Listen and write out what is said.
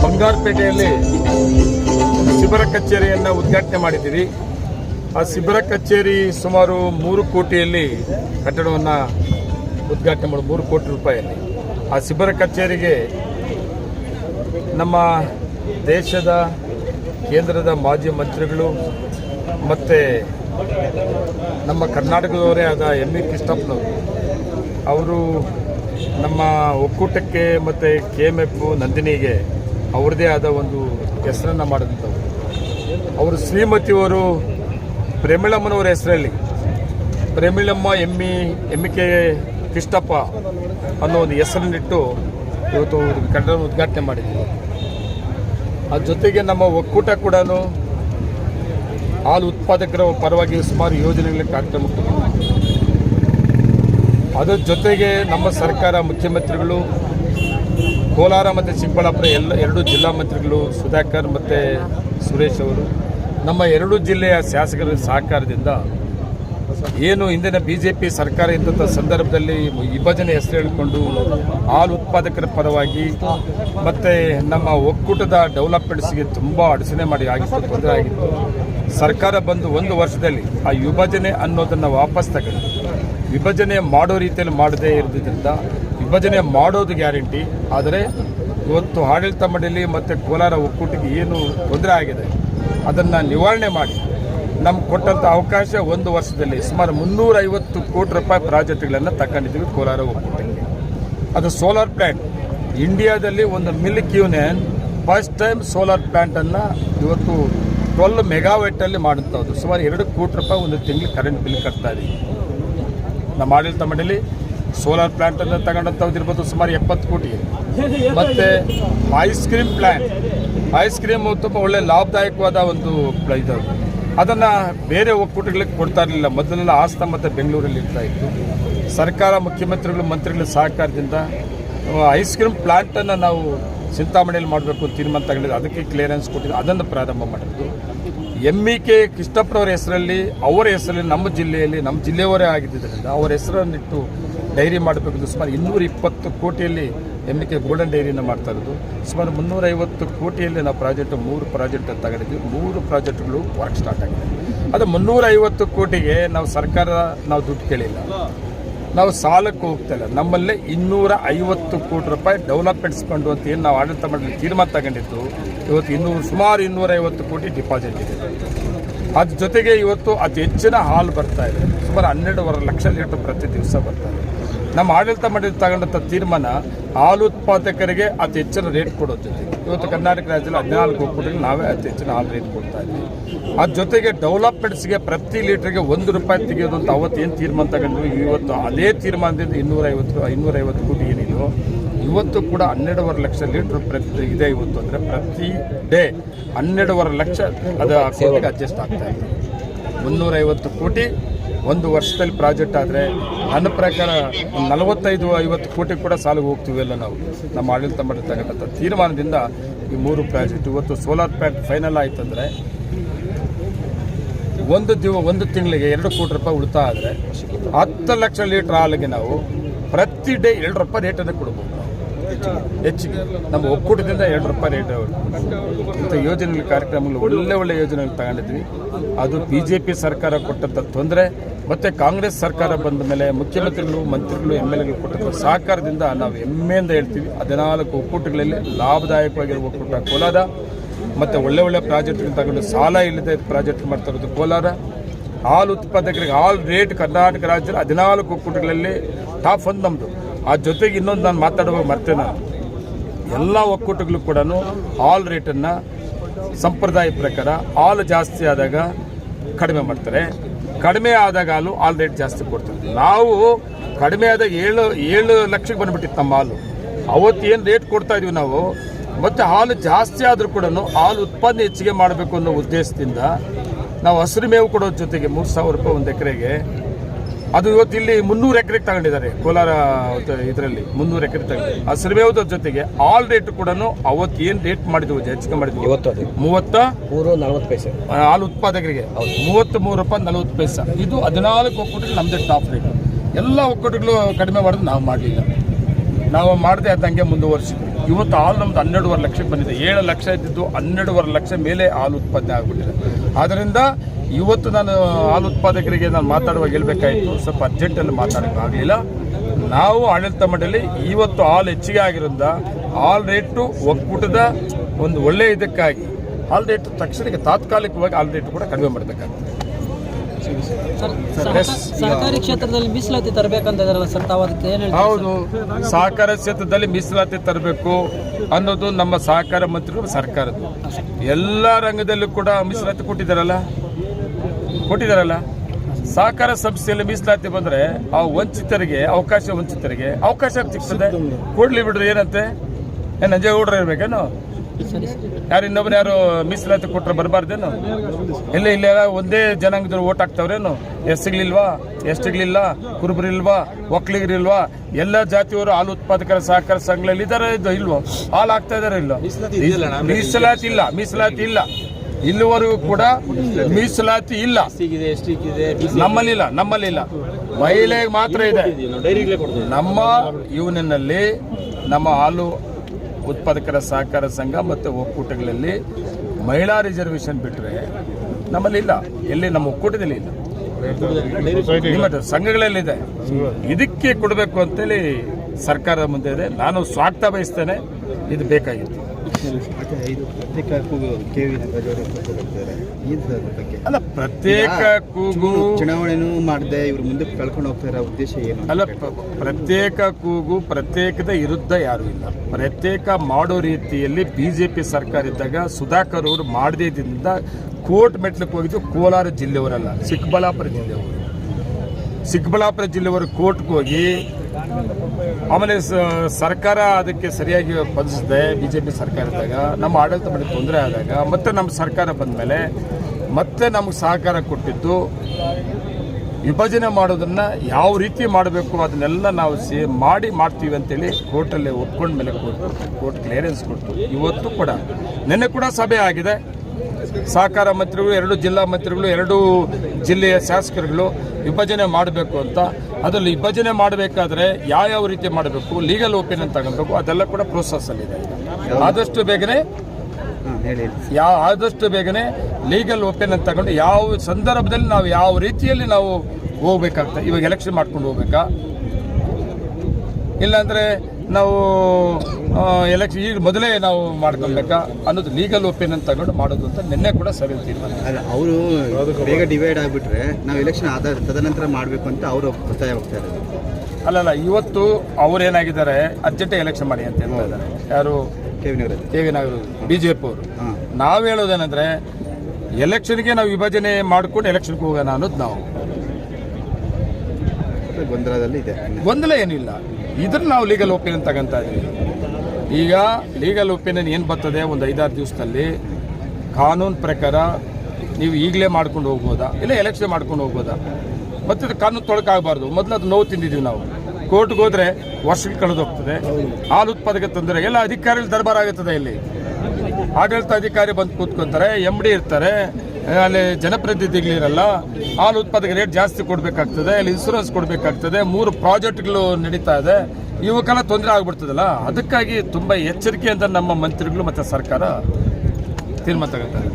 ಬಂಗಾರಪೇಟೆಯಲ್ಲಿ ಶಿಬಿರ ಕಚೇರಿಯನ್ನು ಉದ್ಘಾಟನೆ ಮಾಡಿದ್ದೀವಿ ಆ ಶಿಬಿರ ಕಚೇರಿ ಸುಮಾರು ಮೂರು ಕೋಟಿಯಲ್ಲಿ ಕಟ್ಟಡವನ್ನು ಉದ್ಘಾಟನೆ ಮಾಡಿ, ಮೂರು ಕೋಟಿ ರೂಪಾಯಿಯಲ್ಲಿ ಆ ಶಿಬಿರ ಕಚೇರಿಗೆ ನಮ್ಮ ದೇಶದ, ಕೇಂದ್ರದ ಮಾಜಿ ಮಂತ್ರಿಗಳು ಮತ್ತು ನಮ್ಮ ಕರ್ನಾಟಕದವರೇ ಆದ ಎಂ ಇ ಕೃಷ್ಣಪ್ಪನವರು. ಅವರು ನಮ್ಮ ಒಕ್ಕೂಟಕ್ಕೆ ಮತ್ತು ಕೆ ಎಂ ಎಫ್ ನಂದಿನಿಗೆ ಅವ್ರದ್ದೇ ಆದ ಒಂದು ಹೆಸರನ್ನು ಮಾಡಿದಂಥವ್ರು. ಅವರು ಶ್ರೀಮತಿಯವರು ಪ್ರೇಮಿಳಮ್ಮನವರ ಹೆಸರಲ್ಲಿ ಪ್ರೇಮಿಳಮ್ಮ ಎಮ್ಮಿ ಎಂ ಕೆ ಕೃಷ್ಣಪ್ಪ ಅನ್ನೋ ಒಂದು ಹೆಸರನ್ನಿಟ್ಟು ಇವತ್ತು ಕಂಡ ಉದ್ಘಾಟನೆ ಮಾಡಿದ್ದೀವಿ ಅದ್ರ ಜೊತೆಗೆ ನಮ್ಮ ಒಕ್ಕೂಟ ಕೂಡ ಹಾಲು ಉತ್ಪಾದಕರ ಪರವಾಗಿ ಸುಮಾರು ಯೋಜನೆಗಳ ಕಾರ್ಯಕ್ರಮ ಅದರ ಜೊತೆಗೆ ನಮ್ಮ ಸರ್ಕಾರ ಮುಖ್ಯಮಂತ್ರಿಗಳು, ಕೋಲಾರ ಮತ್ತು ಚಿಕ್ಕಬಳ್ಳಾಪುರ ಎಲ್ಲ ಎರಡು ಜಿಲ್ಲಾ ಮಂತ್ರಿಗಳು ಸುಧಾಕರ್ ಮತ್ತು ಸುರೇಶ್ ಅವರು ನಮ್ಮ ಎರಡು ಜಿಲ್ಲೆಯ ಶಾಸಕರ ಸಹಕಾರದಿಂದ ಏನು ಇಂದಿನ ಬಿ ಜೆ ಪಿ ಸರ್ಕಾರ ಇದ್ದಂಥ ಸಂದರ್ಭದಲ್ಲಿ ವಿಭಜನೆ ಹೆಸರು ಹೇಳಿಕೊಂಡು ಹಾಲು ಉತ್ಪಾದಕರ ಪರವಾಗಿ ಮತ್ತು ನಮ್ಮ ಒಕ್ಕೂಟದ ಡೆವಲಪ್ಮೆಂಟ್ಸ್ಗೆ ತುಂಬ ಅಡಚಣೆ ಮಾಡಿ ಆಗಿತ್ತು, ತೊಂದರೆ ಆಗಿತ್ತು. ಸರ್ಕಾರ ಬಂದು ಒಂದು ವರ್ಷದಲ್ಲಿ ಆ ವಿಭಜನೆ ಅನ್ನೋದನ್ನು ವಾಪಸ್ ತಗೊಂಡು ವಿಭಜನೆ ಮಾಡೋ ರೀತಿಯಲ್ಲಿ ಮಾಡದೇ ಇರೋದ್ರಿಂದ ವಿಭಜನೆ ಮಾಡೋದು ಗ್ಯಾರಂಟಿ, ಆದರೆ ಇವತ್ತು ಆಡಳಿತ ಮಂಡಳಿ ಮತ್ತು ಕೋಲಾರ ಒಕ್ಕೂಟಕ್ಕೆ ಏನು ತೊಂದರೆ ಆಗಿದೆ ಅದನ್ನು ನಿವಾರಣೆ ಮಾಡಿ ನಮ್ಗೆ ಕೊಟ್ಟಂಥ ಅವಕಾಶ ಒಂದು ವರ್ಷದಲ್ಲಿ ಸುಮಾರು ಮುನ್ನೂರೈವತ್ತು ಕೋಟಿ ರೂಪಾಯಿ ಪ್ರಾಜೆಕ್ಟ್ಗಳನ್ನು ತಗೊಂಡಿದ್ದೀವಿ ಕೋಲಾರ ಒಕ್ಕೂಟಕ್ಕೆ ಅದು ಸೋಲಾರ್ ಪ್ಲ್ಯಾಂಟ್ ಇಂಡಿಯಾದಲ್ಲಿ ಒಂದು milk union first time solar ಪ್ಲ್ಯಾಂಟನ್ನು ಇವತ್ತು ಟ್ವೆಲ್ ಮೆಗಾವೆಟ್ಟಲ್ಲಿ ಮಾಡುವಂಥದ್ದು ಸುಮಾರು ಎರಡು ಕೋಟಿ ರೂಪಾಯಿ ಒಂದು ತಿಂಗಳು ಕರೆಂಟ್ ಬಿಲ್ ಕಟ್ತಾ ಇದ್ದೀವಿ ನಮ್ಮ ಆಡಳಿತ ಮಂಡಳಿ ಸೋಲಾರ್ ಪ್ಲಾಂಟ್ ಅನ್ನು ತಗೊಂಡಂಥದ್ದು ಇರ್ಬೋದು ಸುಮಾರು ಎಪ್ಪತ್ತು ಕೋಟಿ. ಮತ್ತು ice cream plant ice cream ತುಂಬ ಒಳ್ಳೆ ಲಾಭದಾಯಕವಾದ ಒಂದು ಇದು. ಅದನ್ನು ಬೇರೆ ಒಕ್ಕೂಟಗಳಿಗೆ ಕೊಡ್ತಾ ಇರಲಿಲ್ಲ. ಮೊದಲೆಲ್ಲ ಆಸ್ತ ಮತ್ತು ಬೆಂಗಳೂರಲ್ಲಿ ಇರ್ತಾ ಇತ್ತು. ಸರ್ಕಾರ, ಮುಖ್ಯಮಂತ್ರಿಗಳು, ಮಂತ್ರಿಗಳ ಸಹಕಾರದಿಂದ ಐಸ್ ಕ್ರೀಮ್ ಪ್ಲಾಂಟನ್ನು ನಾವು ಚಿಂತಾಮಣಿಯಲ್ಲಿ ಮಾಡಬೇಕು ತೀರ್ಮಾನ ತಗೊಂಡಿದ್ದು. ಅದಕ್ಕೆ ಕ್ಲಿಯರೆನ್ಸ್ ಕೊಟ್ಟಿದ್ದು. ಅದನ್ನು ಪ್ರಾರಂಭ ಮಾಡಿದ್ದು. ಎಂ ಇ ಕೆ ಕೃಷ್ಣಪ್ಪನವರ ಹೆಸರಲ್ಲಿ, ಅವರ ಹೆಸರಲ್ಲಿ ನಮ್ಮ ಜಿಲ್ಲೆಯಲ್ಲಿ, ನಮ್ಮ ಜಿಲ್ಲೆಯವರೇ ಆಗಿದ್ದರಿಂದ ಅವರ ಹೆಸರನ್ನಿಟ್ಟು ಡೈರಿ ಮಾಡಬೇಕು ಸುಮಾರು ಇನ್ನೂರ ಇಪ್ಪತ್ತು ಕೋಟಿಯಲ್ಲಿ ಎಂ ಕೆ ಗೋಲ್ಡನ್ ಡೈರಿನ ಮಾಡ್ತಾ ಇರೋದು. ಸುಮಾರು ಮುನ್ನೂರೈವತ್ತು ಕೋಟಿಯಲ್ಲಿ ನಾವು ಪ್ರಾಜೆಕ್ಟ್, ಮೂರು ಪ್ರಾಜೆಕ್ಟ್ ತಗೊಂಡಿದ್ವಿ ಮೂರು ಪ್ರಾಜೆಕ್ಟ್ಗಳು ವರ್ಕ್ ಸ್ಟಾರ್ಟ್ ಆಗಿದೆ. ಅದು ಮುನ್ನೂರೈವತ್ತು ಕೋಟಿಗೆ ನಾವು ಸರ್ಕಾರ ನಾವು ದುಡ್ಡು ಕೇಳಿಲ್ಲ. ನಾವು ಸಾಲಕ್ಕೆ ಹೋಗ್ತಾ ಇಲ್ಲ. ನಮ್ಮಲ್ಲೇ ಇನ್ನೂರ ಐವತ್ತು ಕೋಟಿ ರೂಪಾಯಿ ಡೆವಲಪ್ಮೆಂಟ್ಸ್ ಫಂಡು ಅಂತ ಏನು ನಾವು ಆಡಳಿತ ಮಾಡಲಿ ತೀರ್ಮಾನ ತಗೊಂಡಿದ್ದು, ಇವತ್ತು ಇನ್ನೂರು, ಸುಮಾರು ಇನ್ನೂರೈವತ್ತು ಕೋಟಿ ಡಿಪಾಸಿಟ್ ಇದೆ. ಅದ್ರ ಜೊತೆಗೆ ಇವತ್ತು ಅತಿ ಹೆಚ್ಚಿನ ಹಾಲು ಬರ್ತಾ ಇದೆ. ಸುಮಾರು ಹನ್ನೆರಡೂವರೆ ಲಕ್ಷ ಲೀಟರ್ ಪ್ರತಿ ದಿವಸ ಬರ್ತಾ ಇದೆ. ನಮ್ಮ ಆಡಳಿತ ಮಂಡಳಿ ತಗೊಂಡಂಥ ತೀರ್ಮಾನ ಹಾಲು ಉತ್ಪಾದಕರಿಗೆ ಅತಿ ಹೆಚ್ಚಿನ ರೇಟ್ ಜೊತೆ ಇವತ್ತು ಕರ್ನಾಟಕ ರಾಜ್ಯದಲ್ಲಿ ಹದಿನಾಲ್ಕು ಒಕ್ಕೂಟಗಳು ನಾವೇ ಅತಿ ಹೆಚ್ಚಿನ ಹಾಲು ರೇಟ್ ಕೊಡ್ತಾ ಇದ್ದೀವಿ. ಅದ್ರ ಜೊತೆಗೆ ಡೆವಲಪ್ಮೆಂಟ್ಸ್ಗೆ ಪ್ರತಿ ಲೀಟ್ರಿಗೆ ಒಂದು ರೂಪಾಯಿ ತೆಗೆಯೋದು ಅಂತ ಏನು ತೀರ್ಮಾನ ತಗೊಂಡ್ವಿ ಇವತ್ತು ಅದೇ ತೀರ್ಮಾನದಿಂದ ಇನ್ನೂರೈವತ್ತು ಇನ್ನೂರೈವತ್ತು ಕೋಟಿ ಏನಿದೆಯೋ ಇವತ್ತು ಕೂಡ ಹನ್ನೆರಡುವರೆ ಲಕ್ಷ ಲೀಟ್ರ್ ಪ್ರತಿ ಇದೆ ಇವತ್ತು ಅಂದರೆ ಪ್ರತಿ ಡೇ ಹನ್ನೆರಡುವರೆ ಲಕ್ಷ ಅದು ಕೋಟಿಗೆ ಅಡ್ಜಸ್ಟ್ ಆಗ್ತಾ ಇದೆ. ಮುನ್ನೂರೈವತ್ತು ಕೋಟಿ ಒಂದು ವರ್ಷದಲ್ಲಿ ಪ್ರಾಜೆಕ್ಟ್ ಆದರೆ ನನ್ನ ಪ್ರಕಾರ ನಲವತ್ತೈದು, ಐವತ್ತು ಕೋಟಿ ಕೂಡ ಸಾಲಿಗೆ ಹೋಗ್ತೀವಿ ಎಲ್ಲ ನಾವು. ನಮ್ಮ ಆಡಳಿತ ಮಾಡಿರ್ತಕ್ಕಂಥ ತೀರ್ಮಾನದಿಂದ ಈ ಮೂರು ಪ್ರಾಜೆಕ್ಟ್, ಇವತ್ತು ಸೋಲಾರ್ ಪ್ಯಾಕ್ ಫೈನಲ್ ಆಯ್ತಂದರೆ ಒಂದು ದಿವ, ಒಂದು ತಿಂಗಳಿಗೆ ಎರಡು ಕೋಟಿ ರೂಪಾಯಿ ಉಳಿತಾಯ ಆದರೆ ಹತ್ತು ಲಕ್ಷ ಲೀಟ್ರ್ ಹಾಲಿಗೆ ನಾವು ಪ್ರತಿ ಡೇ ಎರಡು ರೂಪಾಯಿ ರೇಟನ್ನು ಕೊಡ್ಬೋದು. ಹೆಚ್ಚಿಗೆ ನಮ್ಮ ಒಕ್ಕೂಟದಿಂದ ಎರಡು ರೂಪಾಯಿ ರೇಟ್ ಇಂಥ ಯೋಜನೆಗಳ ಕಾರ್ಯಕ್ರಮಗಳು ಒಳ್ಳೆ ಒಳ್ಳೆ ಯೋಜನೆಗಳು ತಗೊಂಡಿದ್ವಿ. ಅದು ಬಿ ಜೆ ಪಿ ಸರ್ಕಾರ ಕೊಟ್ಟಂಥ ತೊಂದರೆ, ಮತ್ತು ಕಾಂಗ್ರೆಸ್ ಸರ್ಕಾರ ಬಂದ ಮೇಲೆ ಮುಖ್ಯಮಂತ್ರಿಗಳು, ಮಂತ್ರಿಗಳು, ಎಂ ಎಲ್ ಎಗಳು ಕೊಟ್ಟಂಥ ಸಹಕಾರದಿಂದ ನಾವು ಹೆಮ್ಮೆಯಿಂದ ಹೇಳ್ತೀವಿ. ಹದಿನಾಲ್ಕು ಒಕ್ಕೂಟಗಳಲ್ಲಿ ಲಾಭದಾಯಕವಾಗಿರುವ ಒಕ್ಕೂಟ ಕೋಲಾರ, ಮತ್ತು ಒಳ್ಳೆ ಒಳ್ಳೆ ಪ್ರಾಜೆಕ್ಟ್ಗಳು ತಗೊಂಡು ಸಾಲ ಇಲ್ಲದೆ ಪ್ರಾಜೆಕ್ಟ್ ಮಾಡ್ತಾ ಇರೋದು ಕೋಲಾರ. ಹಾಲು ಉತ್ಪಾದಕರಿಗೆ ಹಾಲು ರೇಟ್ ಕರ್ನಾಟಕ ರಾಜ್ಯದ ಹದಿನಾಲ್ಕು ಒಕ್ಕೂಟಗಳಲ್ಲಿ ಟಾಪ್ ಒಂದು ನಮ್ಮದು ಆ ಜೊತೆಗೆ ಇನ್ನೊಂದು ನಾನು ಮಾತಾಡುವಾಗ ಮರ್ತೇ ನಾನು. ಎಲ್ಲ ಒಕ್ಕೂಟಗಳು ಕೂಡ ಹಾಲ್ ರೇಟನ್ನು ಸಂಪ್ರದಾಯ ಪ್ರಕಾರ ಹಾಲು ಜಾಸ್ತಿ ಆದಾಗ ಕಡಿಮೆ ಮಾಡ್ತಾರೆ. ಕಡಿಮೆ ಆದಾಗ ಹಾಲು ಹಾಲ್ ರೇಟ್ ಜಾಸ್ತಿ ಕೊಡ್ತಾರೆ. ನಾವು ಕಡಿಮೆ ಆದಾಗ ಏಳು ಏಳು ಲಕ್ಷಕ್ಕೆ ಬಂದ್ಬಿಟ್ಟಿತ್ತು ನಮ್ಮ ಹಾಲು. ಅವತ್ತು ಏನು ರೇಟ್ ಕೊಡ್ತಾ ಇದೀವಿ ನಾವು? ಮತ್ತು ಹಾಲು ಜಾಸ್ತಿ ಆದರೂ ಕೂಡ ಹಾಲು ಉತ್ಪಾದನೆ ಹೆಚ್ಚಿಗೆ ಮಾಡಬೇಕು ಅನ್ನೋ ಉದ್ದೇಶದಿಂದ ನಾವು ಹಸಿರು ಮೇವು ಕೊಡೋದ್ರ ಜೊತೆಗೆ ಮೂರು ಸಾವಿರ ರೂಪಾಯಿ ಒಂದು ಎಕರೆಗೆ ಅದು ಇವತ್ತು ಇಲ್ಲಿ ಮುನ್ನೂರು ಎಕರೆಗೆ ತಗೊಂಡಿದ್ದಾರೆ ಕೋಲಾರ ಇದರಲ್ಲಿ ಮುನ್ನೂರು ಎಕರೆ ತಗೊಂಡು ಸರ್ವೆ ಮೇವದ ಜೊತೆಗೆ ಆಲ್ ರೇಟ್ ಕೂಡ ಅವತ್ತು ಏನು ರೇಟ್ ಮಾಡಿದ್ವು ಹೆಚ್ಚಿಗೆ ಮಾಡಿದ್ವು? ಇವತ್ತು ಅದು. ಮೂವತ್ತ? ಮೂರು ನಲವತ್ತು ಪೈಸೆ. ಆ, ಹಾಲು ಉತ್ಪಾದಕರಿಗೆ. ಮೂವತ್ತ್ ಮೂರು ರೂಪಾಯಿ ನಲವತ್ತು ಪೈಸೆ. ಇದು ಹದಿನಾಲ್ಕು ಒಕ್ಕೂಟಗಳು ನಮ್ಮದೇ ಟಾಪ್ ರೇಟ್ ಎಲ್ಲ ಒಕ್ಕೂಟಗಳು ಕಡಿಮೆ ಮಾಡೋದು ನಾವು ಮಾಡಲಿಲ್ಲ. ನಾವು ಮಾಡದೆ ಅದಂಗೆ ಮುಂದುವರಿಸಿದ್ವಿ. ಇವತ್ತು ಹಾಲು ನಮ್ದು ಹನ್ನೆರಡುವರೆ ಲಕ್ಷಕ್ಕೆ ಬಂದಿದೆ. ಏಳು ಲಕ್ಷ ಇದ್ದಿದ್ದು ಹನ್ನೆರಡುವರೆ ಲಕ್ಷ ಮೇಲೆ ಹಾಲು ಉತ್ಪಾದನೆ ಆಗಿಬಿಟ್ಟಿದೆ. ಆದ್ದರಿಂದ ಇವತ್ತು ನಾನು ಹಾಲು ಉತ್ಪಾದಕರಿಗೆ ನಾನು ಮಾತಾಡುವಾಗ ಹೇಳ್ಬೇಕಾಯಿತು. ಸ್ವಲ್ಪ ಅರ್ಜೆಂಟಲ್ಲಿ ಮಾತಾಡೋಕ್ಕಾಗಲಿಲ್ಲ ನಾವು ಆಡಳಿತ ಮಂಡಳಿ ಇವತ್ತು ಹಾಲು ಹೆಚ್ಚಿಗೆ ಆಗಿರೋದ್ರಿಂದ ಹಾಲು ರೇಟು ಒಕ್ಕೂಟದ ಒಂದು ಒಳ್ಳೆಯ ಇದಕ್ಕಾಗಿ ಹಾಲು ರೇಟು ತಕ್ಷಣಕ್ಕೆ ತಾತ್ಕಾಲಿಕವಾಗಿ ಹಾಲು ರೇಟ್ ಕೂಡ ಕಡಿಮೆ ಮಾಡಬೇಕಾಗ್ತದೆ. ಸಹಕಾರಿ ಕ್ಷೇತ್ರದಲ್ಲಿ ಮೀಸಲಾತಿ ತರಬೇಕಂತ ಸರ್ ತಾವು ಅದಕ್ಕೆ ಹೌದು. ಸಹಕಾರ ಕ್ಷೇತ್ರದಲ್ಲಿ ಮೀಸಲಾತಿ ತರಬೇಕು ಅನ್ನೋದು ನಮ್ಮ ಸಹಕಾರ ಮಂತ್ರಿಗಳು ಸರ್ಕಾರದ್ದು. ಎಲ್ಲ ರಂಗದಲ್ಲೂ ಕೂಡ ಮೀಸಲಾತಿ ಕೊಟ್ಟಿದ್ದಾರಲ್ಲ? ಕೊಟ್ಟಿದ್ದಾರಲ್ಲ ಸಹಕಾರ ಸಂಸ್ಥೆಯಲ್ಲಿ ಮೀಸಲಾತಿ ಬಂದ್ರೆ ಆ ವಂಚಿತರಿಗೆ ಅವಕಾಶ ವಂಚಿತರಿಗೆ ಅವಕಾಶ ಸಿಗ್ತದೆ. ಕೊಡ್ಲಿ ಬಿಡ್ರಿ ಏನಂತೆ? ಏನ್ ನಂಜೇಗೌಡ್ರ ಇರ್ಬೇಕೇನು? ಯಾರು ಇನ್ನೊಬ್ಬರು ಯಾರು ಮೀಸಲಾತಿ ಕೊಟ್ರೆ ಬರಬಾರ್ದೇನು? ಇಲ್ಲ ಇಲ್ಲ ಒಂದೇ ಜನಾಂಗದವ್ರು ಓಟ್ ಹಾಕ್ತಾವ್ರೇನು? ಎಸ್ಸಿಗ್ಲಿಲ್ವಾ ಎಸ್ಟಿಗಳಿಲ್ಲ ಕುರುಬರಿಲ್ವಾ? ಒಕ್ಕಲಿಗರಿಲ್ವಾ ಎಲ್ಲ ಜಾತಿಯವರು ಹಾಲು ಉತ್ಪಾದಕರ ಸಹಕಾರ ಸಂಘಗಳಲ್ಲಿ ಇದಾರೆ ಇದು ಇಲ್ವೋ? ಹಾಲು ಹಾಕ್ತಾ ಇದಾರೆ ಇಲ್ಲ? ಮೀಸಲಾತಿ ಇಲ್ಲ ಮೀಸಲಾತಿ ಇಲ್ಲ. ಇಲ್ಲಿವರೆಗೂ ಕೂಡ ಮೀಸಲಾತಿ ಇಲ್ಲ. ನಮ್ಮಲ್ಲಿಲ್ಲ ನಮ್ಮಲ್ಲಿಲ್ಲ. ಮಹಿಳೆ ಮಾತ್ರ ಇದೆ. ನಮ್ಮ ಯೂನಿಯನ್ನಲ್ಲಿ ನಮ್ಮ ಹಾಲು ಉತ್ಪಾದಕರ ಸಹಕಾರ ಸಂಘ ಮತ್ತು ಒಕ್ಕೂಟಗಳಲ್ಲಿ ಮಹಿಳಾ ರಿಸರ್ವೇಷನ್ ಬಿಟ್ಟರೆ ನಮ್ಮಲ್ಲಿಲ್ಲ. ಎಲ್ಲಿ? ನಮ್ಮ ಒಕ್ಕೂಟದಲ್ಲಿ ಇಲ್ಲ. ನಿಮ್ಮ ಸಂಘಗಳಲ್ಲಿದೆ. ಇದಕ್ಕೆ ಕೊಡಬೇಕು ಅಂತೇಳಿ ಸರ್ಕಾರದ ಮುಂದೆ ಇದೆ. ನಾನು ಸ್ವಾಗತ ಬಯಸ್ತೇನೆ. ಇದು ಬೇಕಾಗಿತ್ತು. ಅಲ್ಲ ಪ್ರತ್ಯೇಕ ಕೂಗು ಚುನಾವಣೆನೂ ಮಾಡದೆ ಇವ್ರ ಮುಂದಕ್ಕೆ ಕಳ್ಕೊಂಡು ಹೋಗ್ತಾ ಇರೋ ಉದ್ದೇಶ ಏನು ಅಲ್ಲ ಪ್ರ- ಪ್ರತ್ಯೇಕ ಕೂಗು ಪ್ರತ್ಯೇಕದ ವಿರುದ್ಧ ಯಾರು ಇಲ್ಲ. ಪ್ರತ್ಯೇಕ ಮಾಡೋ ರೀತಿಯಲ್ಲಿ ಬಿಜೆಪಿ ಸರ್ಕಾರ ಇದ್ದಾಗ ಸುಧಾಕರ್ ಅವರು ಮಾಡದೇ ಇದ್ದಿಂದ ಕೋರ್ಟ್ ಮೆಟ್ಲಕ್ಕೆ ಹೋಗಿದ್ದು ಕೋಲಾರ ಜಿಲ್ಲೆಯವರಲ್ಲ ಚಿಕ್ಕಬಳ್ಳಾಪುರ ಜಿಲ್ಲೆಯವರು. ಚಿಕ್ಕಬಳ್ಳಾಪುರ ಜಿಲ್ಲೆಯವರು ಕೋರ್ಟ್ಗೆ ಹೋಗಿ ಆಮೇಲೆ ಸರ್ಕಾರ ಅದಕ್ಕೆ ಸರಿಯಾಗಿ ಸ್ಪಂದಿಸಿದೆ ಬಿಜೆಪಿ ಸರ್ಕಾರ ಇದ್ದಾಗ, ನಮ್ಮ ಆಡಳಿತ ಮಾಡಿ ತೊಂದರೆ ಆದಾಗ, ಮತ್ತೆ ನಮ್ಮ ಸರ್ಕಾರ ಬಂದ ಮೇಲೆ, ಮತ್ತೆ ನಮಗೆ ಸಹಕಾರ ಕೊಟ್ಟಿದ್ದು, ವಿಭಜನೆ ಮಾಡೋದನ್ನು ಯಾವ ರೀತಿ ಮಾಡಬೇಕು, ಅದನ್ನೆಲ್ಲ ನಾವು ಸೇ, ಮಾಡಿ ಮಾಡ್ತೀವಿ ಅಂತೇಳಿ ಕೋರ್ಟಲ್ಲಿ ಒಪ್ಕೊಂಡ ಮೇಲೆ ಕೋರ್ಟ್ ಕೋರ್ಟ್ ಕ್ಲಿಯರೆನ್ಸ್ ಕೊಡ್ತು. ಇವತ್ತು ಕೂಡ, ನಿನ್ನೆ ಕೂಡ ಸಭೆ ಆಗಿದೆ. ಸಹಕಾರ ಮಂತ್ರಿಗಳು ಎರಡು ಜಿಲ್ಲಾ ಮಂತ್ರಿಗಳು ಎರಡು ಜಿಲ್ಲೆಯ ಶಾಸಕರುಗಳು ವಿಭಜನೆ ಮಾಡಬೇಕು ಅಂತ. ಅದರಲ್ಲಿ ವಿಭಜನೆ ಮಾಡಬೇಕಾದ್ರೆ ಯಾವ್ಯಾವ ರೀತಿ ಮಾಡಬೇಕು? ಲೀಗಲ್ ಒಪಿನಿಯನ್ ತಗೊಳ್ಬೇಕು. ಅದೆಲ್ಲ ಕೂಡ ಪ್ರೋಸೆಸ್ಸಲ್ಲಿದೆ ಆದಷ್ಟು ಬೇಗನೆ ಯಾವ ಆದಷ್ಟು ಬೇಗನೆ ಲೀಗಲ್ ಒಪಿನಿಯನ್ ತಗೊಂಡು ಯಾವ ಸಂದರ್ಭದಲ್ಲಿ ನಾವು ಯಾವ ರೀತಿಯಲ್ಲಿ ನಾವು ಹೋಗ್ಬೇಕಾಗ್ತದೆ? ಇವಾಗ ಎಲೆಕ್ಷನ್ ಮಾಡ್ಕೊಂಡು ಹೋಗ್ಬೇಕಾ? ಇಲ್ಲಾಂದ್ರೆ ನಾವು ಎಲೆಕ್ಷನ್ ಈಗ ಮೊದಲೇ ನಾವು ಮಾಡ್ಕೊಬೇಕಾ ಅನ್ನೋದು ಲೀಗಲ್ ಒಪಿನಿಯನ್ ತಗೊಂಡು ಮಾಡೋದು ಅಂತ ನಿನ್ನೆ ಕೂಡ ಸರಿ ಅಲ್ಲ ಅವರು ಬೇಗ ಡಿವೈಡ್ ಆಗಿಬಿಟ್ರೆ ನಾವು ಎಲೆಕ್ಷನ್ ಆದ ತದನಂತರ ಮಾಡಬೇಕು ಅಂತ ಅವರು ಒತ್ತಾಯ ಹೋಗ್ತಾ ಇದ್ದಾರೆ. ಅಲ್ಲಲ್ಲ ಇವತ್ತು ಅವ್ರೇನಾಗಿದ್ದಾರೆ ಅರ್ಜೆಂಟ್ ಎಲೆಕ್ಷನ್ ಮಾಡಿ ಅಂತ ಹೇಳ್ತಾ ಇದ್ದಾರೆ. ಯಾರು? ಕೆ ವಿ ನಗರ ಬಿ ಜೆ ಪಿ ಅವರು. ನಾವು ಹೇಳೋದೇನೆಂದ್ರೆ ಎಲೆಕ್ಷನ್ಗೆ ನಾವು ವಿಭಜನೆ ಮಾಡ್ಕೊಂಡು ಎಲೆಕ್ಷನ್ಗೆ ಹೋಗೋಣ ಅನ್ನೋದು ನಾವು. ಗೊಂದಲದಲ್ಲಿ ಇದೆ. ಗೊಂದಲ ಏನಿಲ್ಲ. ಇದ್ರ ನಾವು ಲೀಗಲ್ ಒಪಿನಿಯನ್ ತಗೊಂತ ಇದ್ದೀವಿ ಈಗ ಲೀಗಲ್ ಒಪಿನಿಯನ್ ಏನು ಬರ್ತದೆ ಒಂದು ಐದಾರು ದಿವಸದಲ್ಲಿ? ಕಾನೂನು ಪ್ರಕಾರ ನೀವು ಈಗಲೇ ಮಾಡ್ಕೊಂಡು ಹೋಗ್ಬೋದಾ? ಇಲ್ಲ ಎಲೆಕ್ಷನ್ ಮಾಡ್ಕೊಂಡು ಹೋಗ್ಬೋದಾ? ಮತ್ತೆ ಕಾನೂನು ತೊಳಕಾಗಬಾರ್ದು. ಮೊದಲು ಅದು ನೋವು ತಿಂದಿದ್ದೀವಿ ನಾವು. ಕೋರ್ಟ್ಗೆ ಹೋದ್ರೆ ವರ್ಷಕ್ಕೆ ಕಳೆದೋಗ್ತದೆ ಹಾಲು ಉತ್ಪಾದಕ ತೊಂದರೆ ಎಲ್ಲ ಅಧಿಕಾರಿಗಳು ದರ್ಬಾರ್ ಆಗುತ್ತದೆ ಇಲ್ಲಿ. ಆಡಳಿತ ಅಧಿಕಾರಿ ಬಂದು ಕೂತ್ಕೊಂತಾರೆ ಎಂ ಡಿ ಇರ್ತಾರೆ. ಅಲ್ಲಿ ಜನಪ್ರತಿನಿಧಿಗಳಿರಲ್ಲ, ಹಾಲು ಉತ್ಪಾದಕ ರೇಟ್ ಜಾಸ್ತಿ ಕೊಡಬೇಕಾಗ್ತದೆ, ಅಲ್ಲಿ ಇನ್ಸೂರೆನ್ಸ್ ಕೊಡಬೇಕಾಗ್ತದೆ, ಮೂರು ಪ್ರಾಜೆಕ್ಟ್ಗಳು ನಡೀತಾ ಇದೆ. ಇವಕ್ಕೆಲ್ಲ ತೊಂದರೆ ಆಗ್ಬಿಡ್ತದಲ್ಲ? ಅದಕ್ಕಾಗಿ ತುಂಬ ಎಚ್ಚರಿಕೆಯಿಂದ ನಮ್ಮ ಮಂತ್ರಿಗಳು ಮತ್ತು ಸರ್ಕಾರ ತೀರ್ಮಾನ ತಗೋತಾರೆ